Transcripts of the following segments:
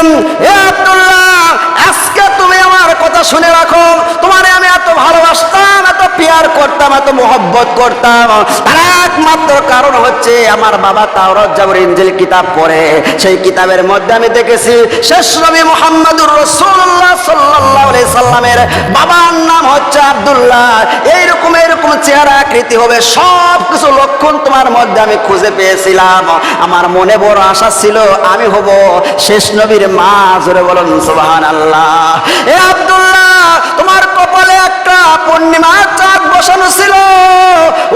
বললেন এ আব্দুল্লাহ আজকে তুমি আমার কথা শুনে রাখো। তোমারে আমি এত ভালোবাসতাম এত পিয়ার করতাম, এত মোহব্বত করতাম। তার একমাত্র কারণ হচ্ছে আমার বাবা তাওরত জাবর ইঞ্জিল কিতাব পড়ে। সেই কিতাবের মধ্যে আমি দেখেছি, শেষ নবী মোহাম্মদুর রসুল্লাহ সাল্লাহ সাল্লামের বাবার নাম হচ্ছে আব্দুল্লাহ। এইরকম এইরকম চেহারা, আকৃতি হবে সব কিছু লক্ষণ তোমার মধ্যে আমি খুঁজে পেয়েছিলাম। আমার মনে বড় আশা ছিল, আমি হব শেষ নবীর মা, জোরে বলুন সুবাহান আল্লাহ এ আব্দুল্লাহ তোমার কপালে একটা পূর্ণিমার চাঁদ বসানো ছিল।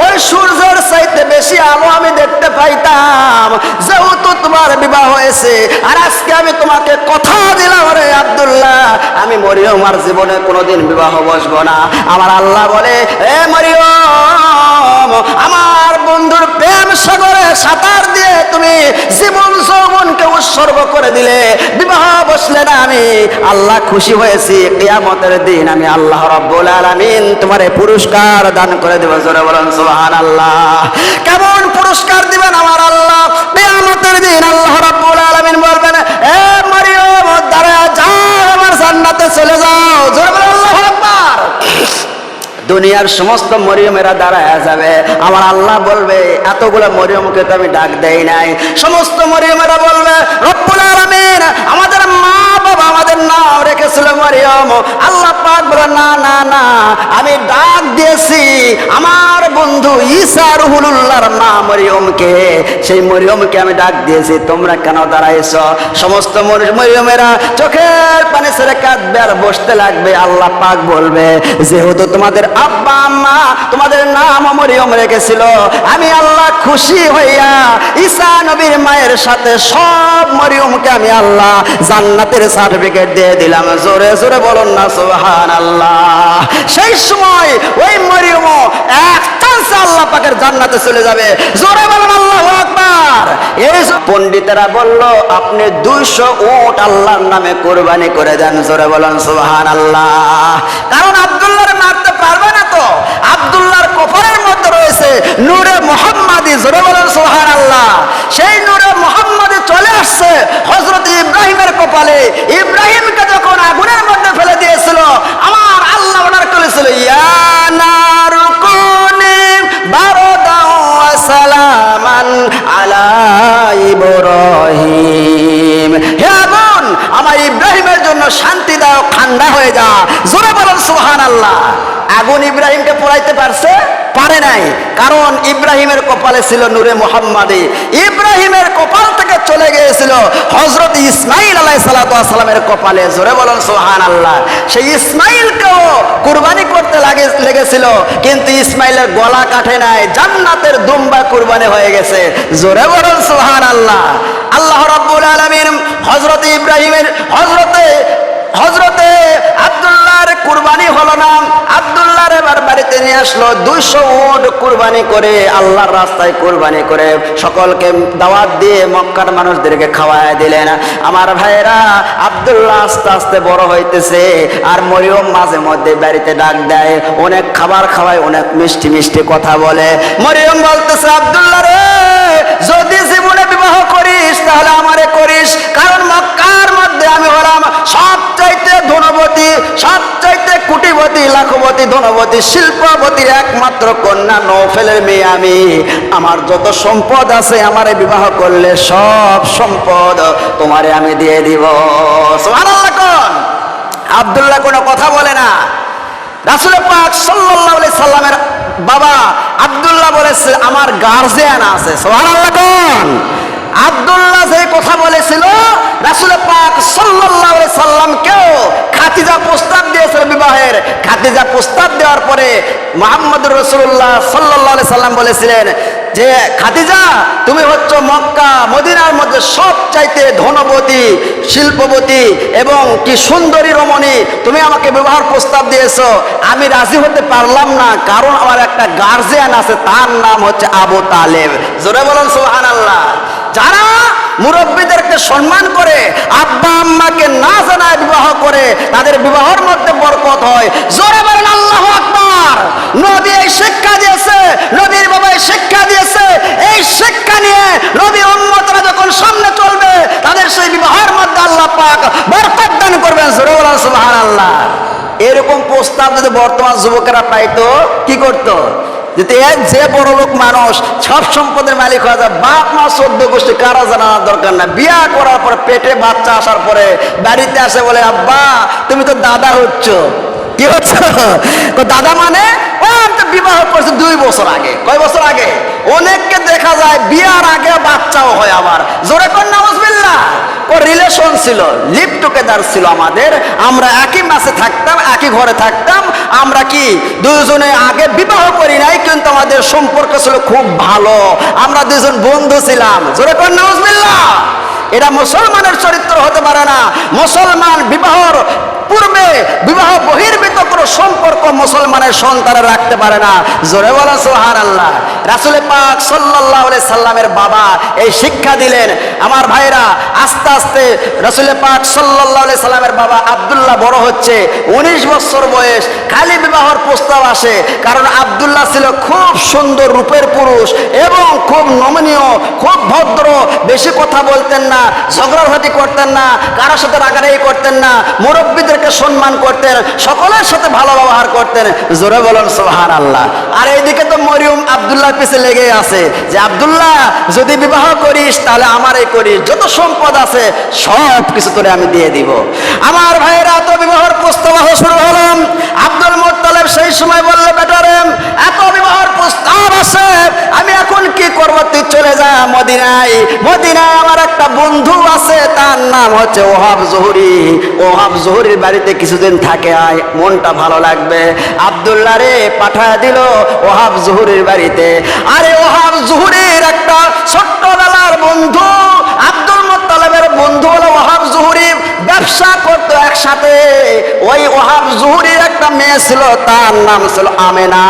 ওই সূর্যের চাইতে বেশি আলো আমি দেখতে পাইতাম। যেহেতু তোমার বিবাহ হয়েছে, আর আজকে আমি তোমাকে কথা দিলাম রে আবদুল্লাহ। আমি মরিয়ম আমার জীবনে কোনোদিন বিবাহ বসবো না। আমার আল্লাহ বলে, এ মরিয়ম আমার বন্ধুর প্রেম সাগরে সাঁতার দিয়ে তুমি জীবন যৌবনকে উৎসর্গ করে দিলে। বিবাহ বসলে না আমি। আল্লাহ খুশি হয়েছি। কিয়ামতের দিন আমি আল্লাহ রব্বুল আলামিন তোমার পুরস্কার দান করে দেব। জোরে বলেন, সুবহানাল্লাহ। কেমন পুরস্কার দিবেন আমার আল্লাহ? কিয়ামতের দিন আল্লাহ রব্বুল আলামিন বলবেন, এ মরিয়ম দাঁড়া যাও আমার জান্নাতে চলে যাও জোরে বলেন আল্লাহু আকবার দুনিয়ার সমস্ত মরিয়মেরা দাঁড়ায় যাবে। আমার আল্লাহ বলবে, এতগুলো মরিয়মকে তো আমি ডাক দেই নাই। সমস্ত মরিয়মেরা বলবে, রব্বুল আমাদের বাবা আমাদের নাম রেখেছিল মরিয়ম। আল্লাহ পাক বলে, না না না, আমি ডাক দিয়েছি আমার বন্ধু ঈসা রুহুলুল্লাহর মা মরিয়মকে। সেই মরিয়মকে আমি ডাক দিয়েছি। তোমরা কেন দাঁড়াইছো? সমস্ত মরি- মরিয়মেরা চোখের পানি ছেড়ে কাঁদবে আর বসতে লাগবে। আল্লাহ পাক বলবে, যেহেতু তোমাদের আব্বা, আম্মা তোমাদের নাম মরিয়ম রেখেছিল, আমি আল্লাহ খুশি হইয়া ঈসা নবীর মায়ের সাথে সব মরিয়মকে আমি আল্লাহ জান্নাতের সার্টিফিকেট দিয়ে দিলাম। জোরে জোরে বলুন না সুবহান আল্লাহ সেই সময় ওই মরিয়ম এক চান্সে আল্লাহ পাকের জান্নাতে চলে যাবে। জোরে বলুন, আল্লাহু আকবার। এই পণ্ডিতেরা বলল, আপনি দুইশো উট আল্লাহর নামে কোরবানি করে দেন। জোরে বলুন সুবহান আল্লাহ কারণ আব্দুল্লাহর মারতে পারবে না তো। আব্দুল্লাহর কপালের মধ্যে রয়েছে নূরে মোহাম্মদি জোরে বলেন আল্লাহ সেই নূরে চলে আসছে হজরত ইব্রাহিমের কপালে। ইব্রাহিমকে যখন আগুনের মধ্যে ফেলে দিয়েছিল, আমার আল্লাহ অর্ডার করেছিল সালামান আলা ইব্রাহিম। হে আমার ইব্রাহিমের জন্য শান্তিদায়ক ঠান্ডা হয়ে যা। জোরে বলেন সুবহান আল্লাহ আগুন ইব্রাহিমকে পোড়াইতে পারছে? পারে নাই। কারণ ইব্রাহিমের কপালে ছিল নূরে মোহাম্মদে। ইব্রাহিমের কপাল থেকে চলে গিয়েছিল হজরত ইসমাইল আলাই সালামের কপালে। জোরে বলেন সোহান আল্লাহ সেই ইসমাইলকেও কুরবানি করতে লাগে লেগেছিল, কিন্তু ইসমাইলের গলা কাটে নাই, জান্নাতের দুম্বা কুরবানি হয়ে গেছে। জোরে বলেন সোহান আল্লাহ আল্লাহ রাব্বুল আলামিন হজরত ইব্রাহিমের হজরতে হজরতে আব্দুল্লাহর কুরবানি হলো না। আব্দুল্লাহর এবার বাড়িতে নিয়ে আসলো দুইশো উট কুরবানি করে, আল্লাহর রাস্তায় কুরবানি করে। সকলকে দাওয়াত দিয়ে মক্কার মানুষদেরকে খাওয়ায় দিলেন। আমার ভাইরা আব্দুল্লাহ আস্তে আস্তে বড় হইতেছে আর মরিয়ম মাঝে মধ্যে বাড়িতে ডাক দেয়। অনেক খাবার খাওয়ায়, অনেক মিষ্টি মিষ্টি কথা বলে। মরিয়ম বলতেছে, আব্দুল্লাহ রে, যদি জীবনে বিবাহ করিস তাহলে আমারে করিস? কারণ মক্কার মধ্যে আমি হলাম সবচাইতে ধনবতী, সবচাইতে লাখবতী ধনবতী শিল্পবতীর একমাত্র কন্যা নৌফেলের মেয়ে আমি। আমার যত সম্পদ আছে আমারে বিবাহ করলে সব সম্পদ তোমারে আমি দিয়ে দিব। আব্দুল্লাহ কোনো কথা বলে না। রাসুল পাক আলাইহি সাল্লামের বাবা আব্দুল্লাহ বলেছে, আমার গার্জিয়ান আছে। সুবহানাল্লাহ কোন? আব্দুল্লাহ যে কথা বলেছিল, রাসুল পাক আলাইহি সাল্লামকেও খাতিজা প্রস্তাব দিয়েছিল বিবাহের। খাতিজা প্রস্তাব দেওয়ার পরে মুহাম্মদুর রসুল্লাহ আলাইহি সাল্লাম বলেছিলেন যে, খাদিজা, তুমি হচ্ছ মক্কা, মদিনার মধ্যে সব চাইতে ধনবতী, শিল্পবতী এবং কি সুন্দরী রমণী তুমি আমাকে বিবাহের প্রস্তাব দিয়েছ। আমি রাজি হতে পারলাম না, কারণ আমার একটা গার্জিয়ান আছে, তার নাম হচ্ছে আবু তালেব। জোরে বলুন সোহান আল্লাহ যারা মুরব্বীদেরকে সম্মান করে, আব্বা আম্মাকে না জানায় বিবাহ করে, তাদের বিবাহের মধ্যে বরকত হয়। জোরে বলেন, আল্লাহ আকবার। নবী এই শিক্ষা দিয়েছে, নবীর বাবা শিক্ষা দিয়েছে। এই শিক্ষা নিয়ে নবী উম্মতরা যখন সামনে চলবে, তাদের সেই বিবাহের মধ্যে আল্লাহ পাক বরকত দান করবেন। জোরে বলেন, সুবহানাল্লাহ। এরকম প্রস্তাব যদি বর্তমান যুবকেরা পাইতো, কি করতো? এক যে বড় লোক মানুষ, সব সম্পদের মালিক হয়ে যায়। বাপ, মা, সদ্য গোষ্ঠী, কারা জানানোর দরকার না বিয়া করার পরে পেটে বাচ্চা আসার পরে বাড়িতে আসে বলে, আব্বা, তুমি তো দাদা হচ্ছ। কি হচ্ছ? দাদা মানে? ও আমি তো বিবাহ করছি দুই বছর আগে। কয় বছর আগে? অনেককে দেখা যায় বিয়ার আগে বাচ্চাও হয় আবার। জোরে কর নামজবিল্লা ও রিলেশন ছিল লিপ টুকেদার ছিল আমাদের। আমরা একই মাসে থাকতাম, একই ঘরে থাকতাম। আমরা কি দুজনে আগে বিবাহ করি নাই, কিন্তু আমাদের সম্পর্ক ছিল খুব ভালো। আমরা দুজন বন্ধু ছিলাম। জোরে কর নামজবিল্লা এটা মুসলমানের চরিত্র হতে পারে না। মুসলমান বিবাহর পূর্বে বিবাহ বহির্ভূত কোনো সম্পর্ক মুসলমানের সন্তানে রাখতে পারে না। জোরে বলা সোহার আল্লাহ রাসুল পাক সাল্লাহ সাল্লামের বাবা এই শিক্ষা দিলেন, আমার ভাইরা, আস্তে আস্তে রাসুল পাক সাল্লাহ সাল্লামের বাবা আবদুল্লাহ বড় হচ্ছে, উনিশ বছর বয়স, খালি বিবাহর প্রস্তাব আসে, কারণ আবদুল্লাহ ছিল খুব সুন্দর রূপের পুরুষ এবং খুব নমনীয়, খুব ভদ্র, বেশি কথা বলতেন না, ঝগড়াঝাটি করতেন না, কারোর সাথে রাগারাগি করতেন না মুরব্বীদেরকে সম্মান করতেন, সকলের সাথে ভালো ব্যবহার করতেন, জোরে বলেন সোহার আল্লাহ আর এইদিকে তো মরিয়ম আবদুল্লাহ পিছে লেগে আছে, যে আবদুল্লাহ, যদি বিবাহ করিস তাহলে আমারই করিস, যত সম্পদ আছে সব কিছু তোরে আমি দিয়ে দিব। আমার ভাইয়েরা তো বিবাহের প্রস্তাব শুরু হলাম আব্দুল মোত্তালেব সেই সময় বলল, বেটারে, এত বিবাহের প্রস্তাব আছে, আমি এখন কি করব? তুই চলে যা মদিনায়। মদিনায় আমার একটা বন্ধু আছে, তার নাম হচ্ছে ওহাব জহুরি। ওহাব জহুরির বাড়িতে কিছুদিন থাকে, আয়, মনটা ভালো লাগবে। আবদুল্লাহ রে, পাঠায় দিল ওহাব জুহুরের বাড়িতে। আরে ওহাব জুহুরের একটা ছোট্টবেলার বন্ধু বন্ধু হলো ওহাব জহুরি ব্যবসা করতো একসাথে। ওই ওহাব জহুরির একটা মেয়ে ছিল, তার নাম ছিল আমেনা।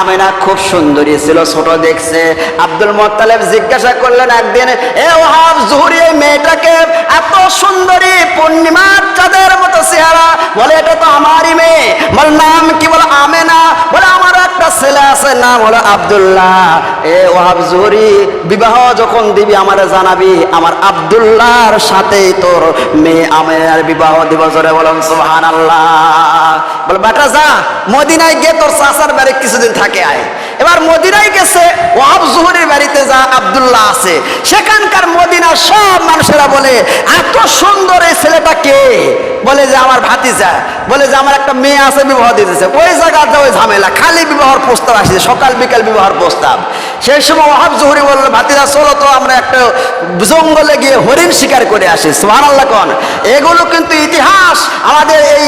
আমেনা খুব সুন্দরী ছিল, ছোট দেখছে। আব্দুল মোত্তালেব জিজ্ঞাসা করলেন একদিন, এ ওহাব জহুরি, এই মেয়েটাকে এত সুন্দরী, পূর্ণিমার চাঁদের মতো চেহারা, বলে, এটা তো আমারই মেয়ে। বলে, নাম কি? বলে, আমেনা। বলে আমার একটা ছেলে আছে, নাম হলো আব্দুল্লাহ। এ ওহাব জহুরি, বিবাহ যখন দিবি আমারে জানাবি, আমার আব্দুল্লাহর সাথেই তোর মেয়ে আমেনার বিবাহ দিব, জোরে বলুন বলে, বেটা, যা, মদিনায় গিয়ে তোর বাড়ি কিছুদিন থাকে, আয়। এবার মদিনায় গেছে ওয়াব জুহুরের বাড়িতে যা আব্দুল্লাহ আছে, সেখানকার মদিনার সব মানুষেরা বলে, এত সুন্দর এই ছেলেটা কে? বলে যে, আমার ভাতিজা। বলে যে, আমার একটা মেয়ে আছে, বিবাহ দিতেছে ওই জায়গাতে ওই ঝামেলা, খালি বিবাহর প্রস্তাব আসছে, সকাল বিকাল বিবাহর প্রস্তাব। সেই সময় ওহাব জহুরি বলল, ভাতিজা, চলো তো, আমরা একটা জঙ্গলে গিয়ে হরিণ শিকার করে আসি। সোহান আল্লাহ কন। এগুলো কিন্তু ইতিহাস। আমাদের এই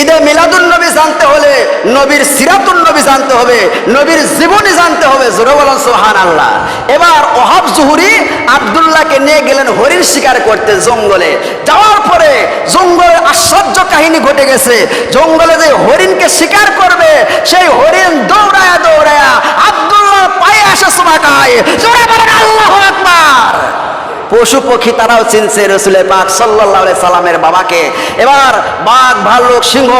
ঈদে মিলাদুন নবী জানতে হলে নবীর সিরাতুন নবী জানতে হবে, নবীর জীবনী জানতে হবে, জোরে বলেন সোহান আল্লাহ এবার ওহাব জুহুরি আবদুল্লাহকে নিয়ে গেলেন হরিণ শিকার করতে জঙ্গলে। যাওয়ার পরে জঙ্গলে আশ্চর্য কাহিনী ঘটে গেছে। জঙ্গলে যে হরিণকে শিকার করবে, সেই হরিণ দৌড়ায়া দৌড়ায়া আবদুল্লাহ পায়ে আসে সুমাকায় জোরে বলেন আল্লাহ পশু পক্ষী তারাও চিনছে রসুলের পাক সাল্লাহ সাল্লামের বাবাকে। এবার বাঘ ভাল্লুক সিংহ,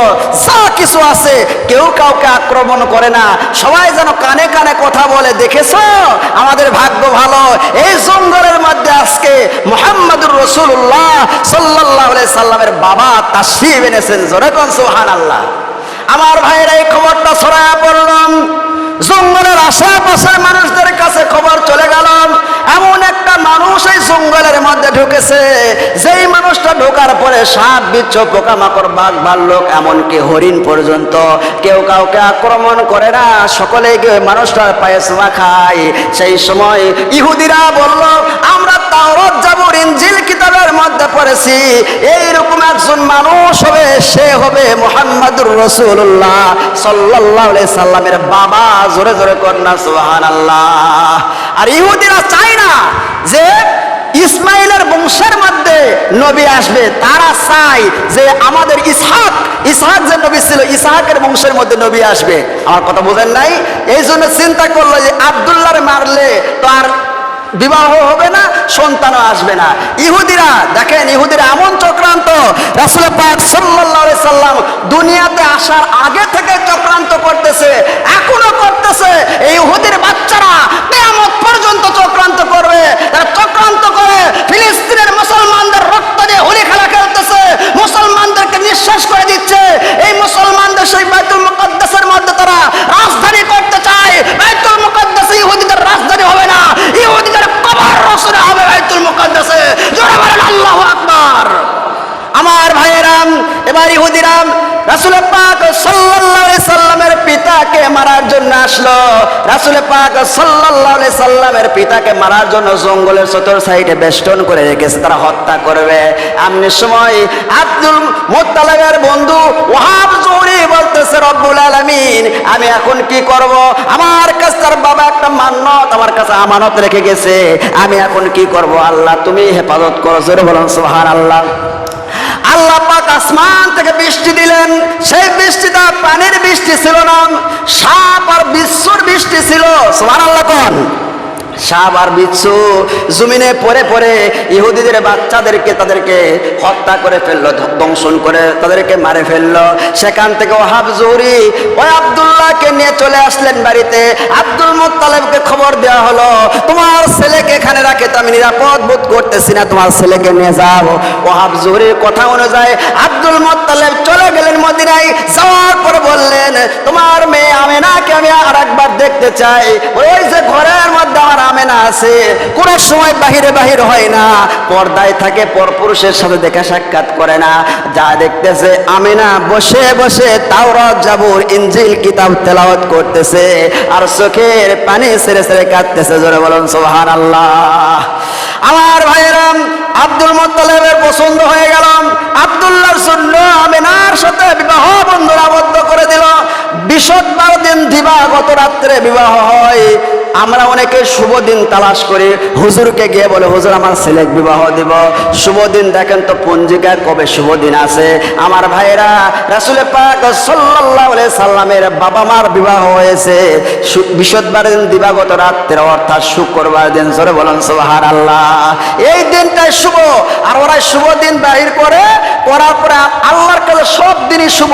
যা কিছু আছে, কেউ কাউকে আক্রমণ করে না। সবাই যেন কানে কানে কথা বলে, দেখেছ? আমাদের ভাগ্য ভালো। এই জঙ্গলের মধ্যে আজকে মোহাম্মদুর রসুল্লাহ সাল্লাহ সাল্লামের বাবা তাসিব এনেছেন। জোরেকন সোহান আল্লাহ আমার ভাইয়ের, এই খবরটা ছড়ায় পড়লাম। জঙ্গলের আশেপাশের মানুষদের কাছে খবর চলে গেল এমন একটা মানুষ এই জঙ্গলের মধ্যে ঢুকেছে। যেই মানুষটা ঢোকার পরে সাপ বিচ্ছ পোকামাকড়, বাঘ, ভাল্লুক, এমনকি হরিণ পর্যন্ত কেউ কাউকে আক্রমণ করে না। সকলে গিয়ে মানুষটার পায়ে চুমা খায়। সেই সময় ইহুদিরা বলল, আমরা তাওরত জাবুর ইনজিল কিতাবের মধ্যে পড়েছি। এইরকম একজন মানুষ হবে, সে হবে মোহাম্মদুর রসুল্লাহ সাল্লাহ সাল্লামের বাবা। জোরে জোরে কন্যা সোহান আল্লাহ আর ইহুদিরা চায় না যে ইসমাইলের বংশের মধ্যে নবী আসবে। তারা চাই যে আমাদের ইসহাক ইসহাক যে নবী ছিল, ইসহাকের বংশের মধ্যে নবী আসবে। আমার কথা বোঝেন নাই? এই জন্য চিন্তা করল যে আবদুল্লাহ মারলে তো আর বিবাহ হবে না, সন্তানও আসবে না। ইহুদিরা, দেখেন, ইহুদিরা এমন চক্রান্ত। রাসুল পাক সাল্লাম দুনিয়াতে আসার আগে থেকে চক্রান্ত করতেছে, এখনও করতেছে। এই ইহুদির বাচ্চারা কেমন পর্যন্ত চক্রান্ত করবে। তারা চক্রান্ত করে ফিলিস্তিনের মুসলমানদের রক্ত দিয়ে হোলি খেলা খেলতেছে। মুসলমানদেরকে নিঃশ্বাস করে দিচ্ছে। এই মুসলমানদের সেই বাইতুল মুকদ্দাসের মধ্যে তারা রাজধানী করতে চায়। বাইতুল মুকদ্দাস ইহুদিদের রাজধানী হবে না। ইহুদিদের আমার ভাইয়েরাম এবার ইহুদিরাম রাসুল পাক সাল্লাল্লাহু সাল্লামের পিতাকে মারার জন্য আসলো। রাসুল পাক সাল্লাল্লাহু সাল্লামের পিতাকে মারার জন্য জঙ্গলের চতুর সাইডে বেষ্টন করে রেখেছে, তারা হত্যা করবে। এমনি সময় আব্দুল মোত্তালেবের বন্ধু ওহাব জৌরি বলতেছে, রব্বুল আলামিন, আমি এখন কি করব? আমার কাছে তার বাবা একটা মান্নত আমার কাছে আমানত রেখে গেছে। আমি এখন কি করব? আল্লাহ, তুমি হেফাজত করো, জোরে বলুন, সুবহানাল্লাহ। আল্লাহ পাক আসমান থেকে বৃষ্টি দিলেন। সেই বৃষ্টিটা পানির বৃষ্টি ছিল না, সাপ আর বিশ্বর বৃষ্টি ছিল। সুবহানাল্লাহ কোন। সাপ আর বিচ্ছু। জমিনে পরে পরে ইহুদিদের বাচ্চাদেরকে তাদেরকে হত্যা করে ফেলল দংশন করে তাদেরকে মারে ফেলল। সেখান থেকে ওহাব জৌরি ওই আব্দুল্লাহকে নিয়ে চলে আসলেন বাড়িতে। আব্দুল মুত্তালেবকে খবর দেওয়া হলো, তোমার ছেলেকে এখানে রাখে তো আমি নিরাপদ বোধ করতেছি না, তোমার ছেলেকে নিয়ে যাও। ওহাব জৌরির কথা অনুযায়ী আব্দুল মুত্তালেব চলে গেলেন মদিনায়। যাওয়ার পরে বললেন, তোমার মেয়ে আমেনাকে আমি আর একবার দেখতে চাই। ওই যে ঘরের মধ্যে আমার আমেনা আছে। কোন সময় বাহিরে বাহির হয় না। পর্দায় থাকে, পরপুরুষের সাথে দেখা সাক্ষাৎ করে না। যা দেখতেছে আমেনা বসে বসে তাওরাত, জাবুর, ইনজিল, কিতাব তেলাওয়াত করতেছে আর চোখের পানি ছেড়ে ছেড়ে কাঁদতেছে। জোরে বলুন, সুবহানাল্লাহ। আমার ভাইরাম আব্দুল মোত্তালেবের পছন্দ হয়ে গেলাম আব্দুল্লাহর জন্য আমিনার সাথে বিবাহ বন্ধন আবদ্ধ করে দিল। বিশদবার দিন দিবাগত রাত্রে বিবাহ হয়। আমরা অনেকে শুভ দিন তালাশ করি, হুজুরকে গিয়ে বলে, হুজুর, আমার ছেলে বিবাহ দিব। শুভ দিন দেখেন তো পঞ্জিকায় কবে শুভ দিন আছে? আমার ভাইরা রাসুলে পাক আলাইহি সাল্লামের বাবা মার বিবাহ হয়েছে। বিশদবার দিন, দিবাগত রাত্রে, অর্থাৎ শুক্রবার দিন, জোরে বলেন সুবহানাল্লাহ। এই দিনটাই শুভ, আর ওরা শুভ দিন বাহির করে করার পরে আল্লাহর কাছে সব দিনই শুভ,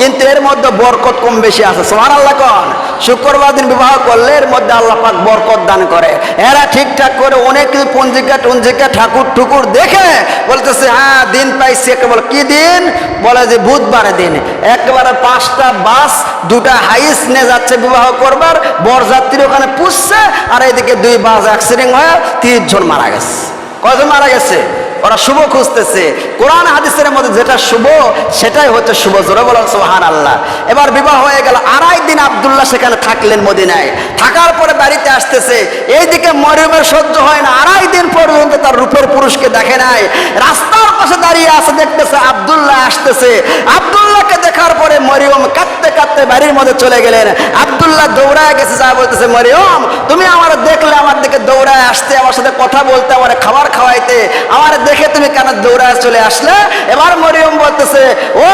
কিন্তু এর মধ্যে বরকত কম বেশি আছে। সোহান আল্লাহ কন। শুক্রবার দিন বিবাহ করলে এর মধ্যে আল্লাহ পাক বরকত দান করে। এরা ঠিকঠাক করে অনেক কিছু পঞ্জিকা টঞ্জিকা ঠাকুর ঠুকুর দেখে বলতেছে হ্যাঁ দিন পাইছি। একটা বলে, কি দিন? বলে যে, বুধবারের দিন। একেবারে পাঁচটা বাস, দুটা হাইস নিয়ে যাচ্ছে বিবাহ করবার। বরযাত্রী ওখানে পুষছে, আর এদিকে দুই বাস অ্যাক্সিডেন্ট হয়ে তিরিশ জন মারা গেছে। কজন মারা গেছে? ওরা শুভ খুঁজতেছে। কোরআন হাদিসের মধ্যে যেটা শুভ, সেটাই হচ্ছে শুভ। জোরে বলেন সোহান আল্লাহ এবার বিবাহ হয়ে গেল আড়াই আবদুল্লাহ সেখানে থাকলেন মদিনায়। থাকার পরে বাড়িতে আসতেছে। এইদিকে মরিয়মের সহ্য হয় না। আড়াই দিন পর্যন্ত তার রূপের পুরুষকে দেখে নাই। রাস্তার পাশে দাঁড়িয়ে আছে, দেখতেছে আবদুল্লাহ আসতেছে। আবদুল্লাহকে দেখার পরে মরিয়ম কাঁদতে কাঁদতে বাড়ির মধ্যে চলে গেলেন। আবদুল্লাহ দৌড়ায় গেছে, যা বলতেছে, মরিয়ম, তুমি আমার দেখলে আমার দিকে দৌড়ায় আসতে, আমার সাথে কথা বলতে, আমার খাবার খাওয়াইতে। আমার দেখে তুমি কেন দৌড়ায় চলে আসলে? এবার মরিয়ম বলতেছে, ও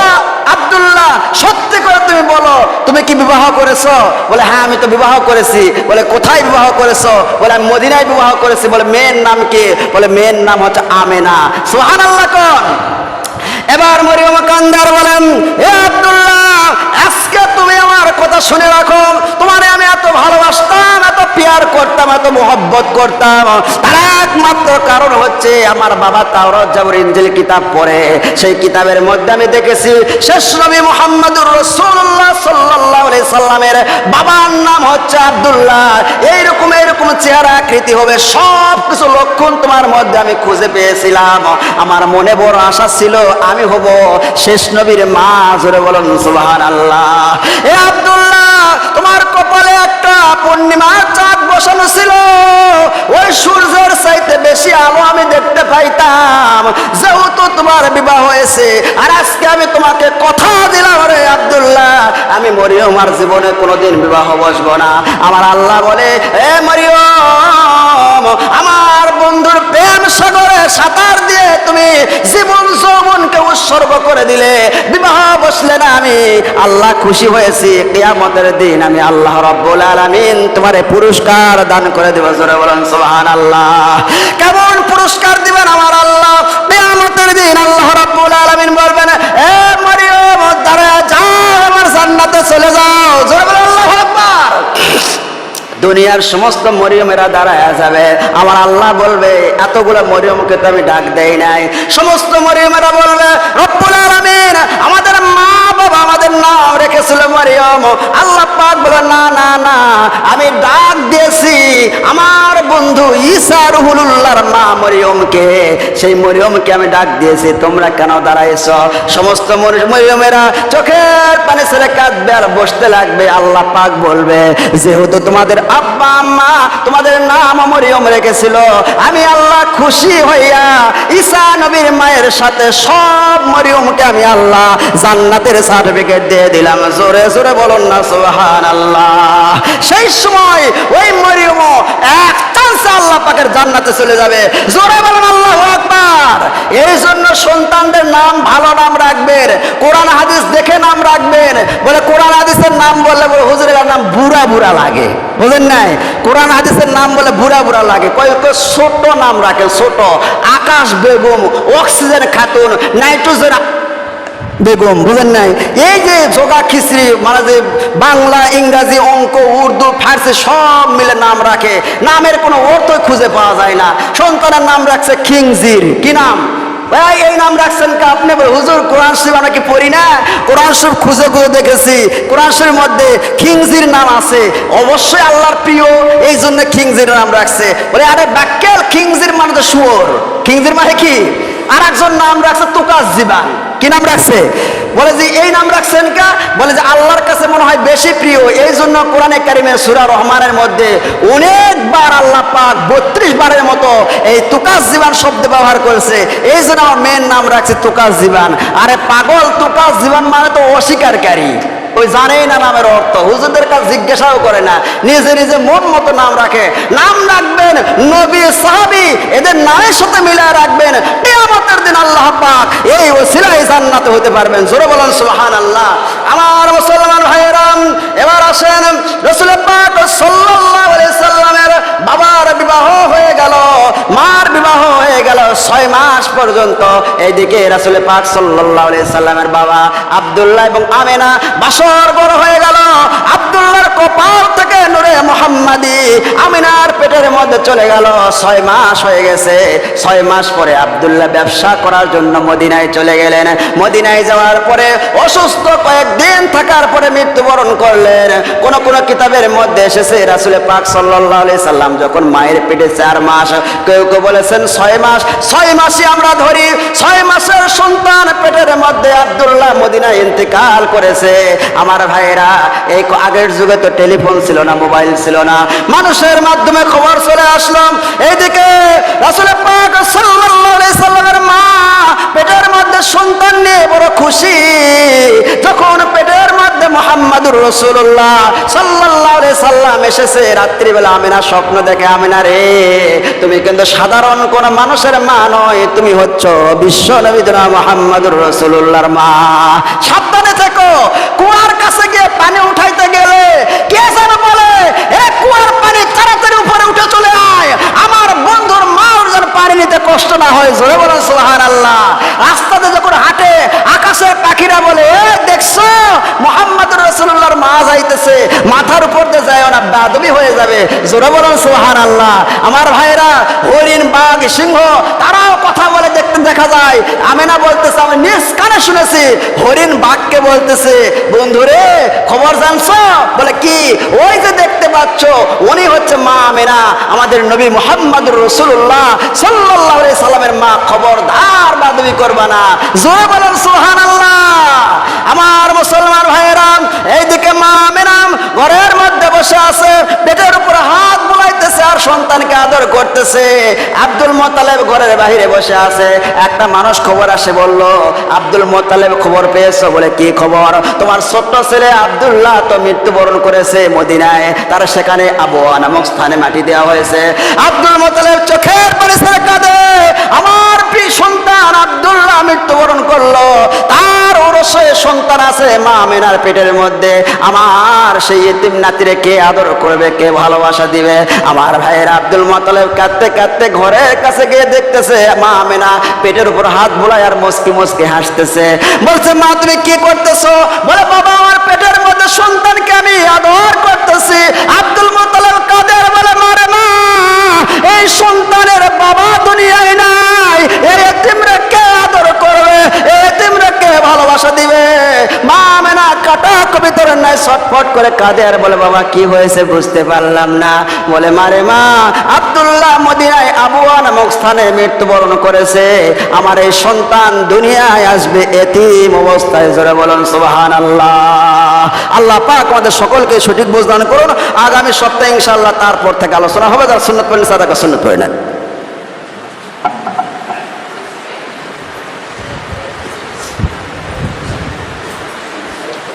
আব্দুল্লাহ, সত্যি করে তুমি বলো, তুমি কি বিবাহ করেছ? বলে হ্যাঁ আমি তো বিবাহ করেছি। বলে, কোথায় বিবাহ করেছ? বলে, আমি মদিনায় বিবাহ করেছি। বলে, মেয়ের নাম কি? বলে, মেয়ের নাম হচ্ছে আমেনা। সোহান আল্লাহ কন। এবার মরিয়ম কান্দার বলেন হে আব্দুল্লাহ আজকে তুমি আমার কথা শুনে রাখো। তোমারে আমি এত ভালোবাসতাম, এত পিয়ার করতাম, এত মোহব্বত করতাম। তার একমাত্র কারণ হচ্ছে আমার বাবা তাওরাত জাবর ইঞ্জিল কিতাব পড়ে। সেই কিতাবের মধ্যে আমি দেখেছি, শেষ নবী মুহাম্মদুর রাসূলুল্লাহ সাল্লাল্লাহু আলাইহি সাল্লামের বাবার নাম হচ্ছে আব্দুল্লাহ। এইরকম এইরকম চেহারা, আকৃতি হবে সব কিছু লক্ষণ তোমার মধ্যে আমি খুঁজে পেয়েছিলাম। আমার মনে বড় আশা ছিল, আমি হব শেষ নবীর মা, জোরে বলুন সুবহানাল্লাহ এ আব্দুল্লাহ, তোমার কপালে একটা পূর্ণিমার চাঁদ বসানো ছিল। ওই সূর্যের চাইতে বেশি আলো আমি দেখতে পাইতাম। যেহেতু তোমার বিবাহ হয়েছে, আর আজকে আমি তোমাকে কথা দিলাম রে আব্দুল্লাহ। আমি মরিয়মার জীবনে কোনোদিন বিবাহ বসবো না। আমার আল্লাহ বলে, এ মরিয়ম আমার বন্ধুর প্রেম সাগরে সাঁতার দিয়ে তুমি জীবন যৌবনকে উৎসর্গ করে দিলে। বিবাহ বসলে না আমি, আল্লাহ খুশি হয়েছি, কিয়ামতের দিন আমি আল্লাহ রব্বুল আলামিন তোমারে পুরস্কার দান করে দেব, জোরে বলেন, সুবহানাল্লাহ। কেমন পুরস্কার দিবেন আমার আল্লাহ? কিয়ামতের দিন আল্লাহ রব্বুল আলামিন বলবেন দুনিয়ার সমস্ত মরিয়মেরা দাঁড়ায় যাবে। আমার আল্লাহ বলবে, এতগুলো মরিয়মকে তো আমি ডাক দেই নাই। সমস্ত মরিয়মেরা বলবে আমাদের আমাদের নাম রেখে দিয়েছিল মরিয়ম। আল্লাহ পাক বলে না না না, আমি ডাক দিয়েছি আমার বন্ধু ঈসা রুহুল্লাহর মা মরিয়মকে। সেই মরিয়মকে আমি ডাক দিয়েছি। তোমরা কেন দাঁড়াইছ? সমস্ত মরিয়মেরা চোখের পানি কাঁদবে আর বসতে লাগবে। আল্লাহ পাক বলবে, যেহেতু তোমাদের আব্বা, আম্মা তোমাদের নাম মরিয়ম রেখেছিল, আমি আল্লাহ খুশি হইয়া ঈসা নবীর মায়ের সাথে সব মরিয়মকে আমি আল্লাহ জান্নাতের সার্টিফিকেট দিয়ে দিলাম। জোরে জোরে বলুন না আল্লাহ সেই সময় ওই মরিয়ম এক চান্সে আল্লাহ পাকের জান্নাতে চলে যাবে। জোরে বলুন, আল্লাহ এই জন্য সন্তানদের নাম ভালো নাম রাখবেন। কোরআন হাদিস দেখে নাম রাখবেন। বলে কোরআন হাদিসের নাম বললে বলে হুজুরের নাম বুড়া বুড়া লাগে। বুঝলেন নাই? কোরআন হাদিসের নাম বলে বুড়া বুড়া লাগে। ছোট নাম রাখেন, ছোট। আকাশ বেগম অক্সিজেন, খাতুন, নাইট্রোজেন বেগম, বুঝেন নাই? এই যে যোগা খিচড়ি মানে যে বাংলা, ইংরাজি, অঙ্ক, উর্দু, ফার্সি সব মিলে নাম রাখে, নামের কোনো অর্থ খুঁজে পাওয়া যায় না। সন্তানের নাম রাখছে খিংজির। কি নাম? ভাই এই নাম রাখছেন কা আপনি? হুজুর, কোরআন শরীফ আমরা কি পড়ি না? কোরআন শরীফ খুঁজে খুঁজে দেখেছি। কোরআন শরীফের মধ্যে খিংজির নাম আছে। অবশ্যই আল্লাহর প্রিয়, এই জন্য খিংজির নাম রাখছে। বলে, আরে ব্যাক্কেল খিংজির মানে তো শুয়োর। খিংজির মানে কি? আর একজন নাম রাখছে তুকাস জীবান। কি নাম রাখছে? বলে যে, এই নাম রাখছেন কা? বলে যে, আল্লাহর কাছে মনে হয় বেশি প্রিয়। এই জন্য কোরআনে কারিমের সুরা রহমানের মধ্যে অনেকবার আল্লাহ পাক বত্রিশ বারের মতো এই তুকাস জীবান শব্দ ব্যবহার করেছে। এই জন্য আমার মেয়ের নাম রাখছে তুকাস জীবান। আরে পাগল তুকাস জীবান মানে তো অস্বীকারী। ওই জানেই না নামের অর্থ। হুজুরদের কাছে জিজ্ঞাসাও করে না। নিজে নিজে মন মতো নাম রাখে। নাম রাখবেন নবী, সাহাবি। এদের নামের সাথে মিলায় রাখবেন। নিয়ামতের দিন আল্লাহ পাক এই ওসিলাই জান্নাতে হতে পারবেন। জোরে বলেন সুবহান আল্লাহ আমার মুসলমান ভাইয়েরাম, এবার আসেন, রসুল পাক সাল্লাল্লাহু আলাইহি সাল্লামের বাবার বিবাহ হয়ে গেল, মার বিবাহ হয়ে গেল, ছয় মাস পর্যন্ত এইদিকে রাসুল পাক সাল্লাল্লাহু আলাইহি সাল্লামের বাবা আব্দুল্লাহ এবং আমেনা বাসর বড় হয়ে গেল। আব্দুল্লাহর কপাল থেকে নূরে মোহাম্মদি আমিনার মধ্যে চলে গেল, ছয় মাস হয়ে গেছে। ছয় মাস পরে আব্দুল্লাহ ব্যবসা করার জন্য মদিনায় চলে গেলেন। মদিনায় যাওয়ার পরে অসুস্থ কয়েকদিন থাকার পরে মৃত্যুবরণ করলেন। কোন কোন কিতাবের মধ্যে এসেছে রাসুলে পাক আলাইহি সাল্লাম যখন মায়ের পেটে চার মাস, কেউ কেউ বলেছেন ছয় মাস। ছয় মাসে আমরা ধরি, ছয় মাসের সন্তান পেটের মধ্যে আব্দুল্লাহ মদিনায় ইন্তেকাল করেছে। আমার ভাইয়েরা, এই আগের যুগে তো টেলিফোন ছিল না, মোবাইল ছিল না। মানুষের মাধ্যমে খবর চলে আসলাম। এইদিকে রাসুলে মা পেটের মধ্যে সন্তান নিয়ে বড় খুশি। যখন পেটের মধ্যে মোহাম্মদুর রসুল্লাহ আলাইহি সাল্লাম এসেছে, রাত্রিবেলা আমিনা স্বপ্ন দেখে, আমিনা রে, তুমি কিন্তু সাধারণ কোন মানুষের মা নয়, তুমি হচ্ছ বিশ্ব নবীদনা মোহাম্মদুর রসুল্লাহর মা। সাবধানে থেকো, কুয়ার কাছে গিয়ে পানি উঠাইতে গেলে কে যেন বলে, এ কুয়ার উঠে চলে আয়। পানি নিতে কষ্ট না হয়, জোরে বলেন সোহার আল্লাহ রাস্তাতে যখন হাঁটে আকাশে পাখিরা বলে দেখছ? মোহাম্মদ রসুল্লাহর মা যাইতেছে। মাথার উপর দিয়ে যায় না, বাদবি হয়ে যাবে। জোরে বলেন সোহার আল্লাহ আমার ভাইরা, হরিণ, বাঘ, সিংহ, তারাও কথা বলে দেখতে দেখা যায়। আমি না বলতেছে, আমি নিজ কানে শুনেছি, হরিণ, বাঘকে বলতেছে। বন্ধুরে, খবর জানছো? বলে, কি? ওই যে দেখতে পাচ্ছ, উনি হচ্ছে মা আমেনা, আমাদের নবী মোহাম্মদ রসুল্লাহ সাল্লাল্লাহু আলাইহি সাল্লামের মা খবরদার বাদবি না। জোরে বলেন, সুবহানাল্লাহ। আমার মুসলমান ভাইয়েরাম, এইদিকে মা ঘরের মধ্যে বসে আছে, পেটের উপর হাত বুলাইতেছে আর সন্তানকে আদর করতেছে। আব্দুল মোতালেব ঘরের বাহিরে বসে আছে। একটা মানুষ খবর আসে, বলল, আব্দুল মোতালেব খবর পেয়েছ বলে কি খবর? তোমার ছোট্ট ছেলে আব্দুল্লাহ তো মৃত্যুবরণ করেছে মদিনায়। তার সেখানে আবহাওয়া নামক স্থানে মাটি দেওয়া হয়েছে। আব্দুল মোতালেব চোখের পরিসরে কাঁদে। আমার সন্তান আব্দুল্লাহ মৃত্যুবরণ করল। তার ওরসে সন্তান আছে মা আমেনার পেটের মধ্যে। আমার সেই এতিম নাতিরে কে আদর করবে, কে ভালোবাসা দিবে? আমার ভাইয়ের আব্দুল মোতালেব কাঁদতে কাঁদতে ঘরের কাছে গিয়ে দেখতেছে, মা আমেনা পেটের উপর হাত বোলায় আর মুসকি মুসকি হাসতেছে। বলছে, মা, তুমি কি করতেছো? বলে, বাবা, আমার পেটের মধ্যে সন্তানকে আমি আদর করতেছি। আব্দুল মোতালেব কাদের ভালোবাসা দিবে। মা মেনা কাটা কবিতার যায় ছটফট করে কাঁদে। আর বলে, বাবা, কি হয়েছে বুঝতে পারলাম না। বলে মারে মা, আব্দুল্লাহ মদিনায় আবুয়া নামক স্থানে মৃত্যুবরণ করেছে। আমার এই সন্তান দুনিয়ায় আসবে এতিম অবস্থায়। জোরে বলুন সুবাহান আল্লাহ আল্লাহ পাক আমাদের সকলকে সঠিক বুঝদান করুন। আগামী সপ্তাহে ইনশাআল্লাহ তারপর থেকে আলোচনা হবে। যার সুন্নত পড়েন, সাদাকা সুন্নত পড়ে নেন।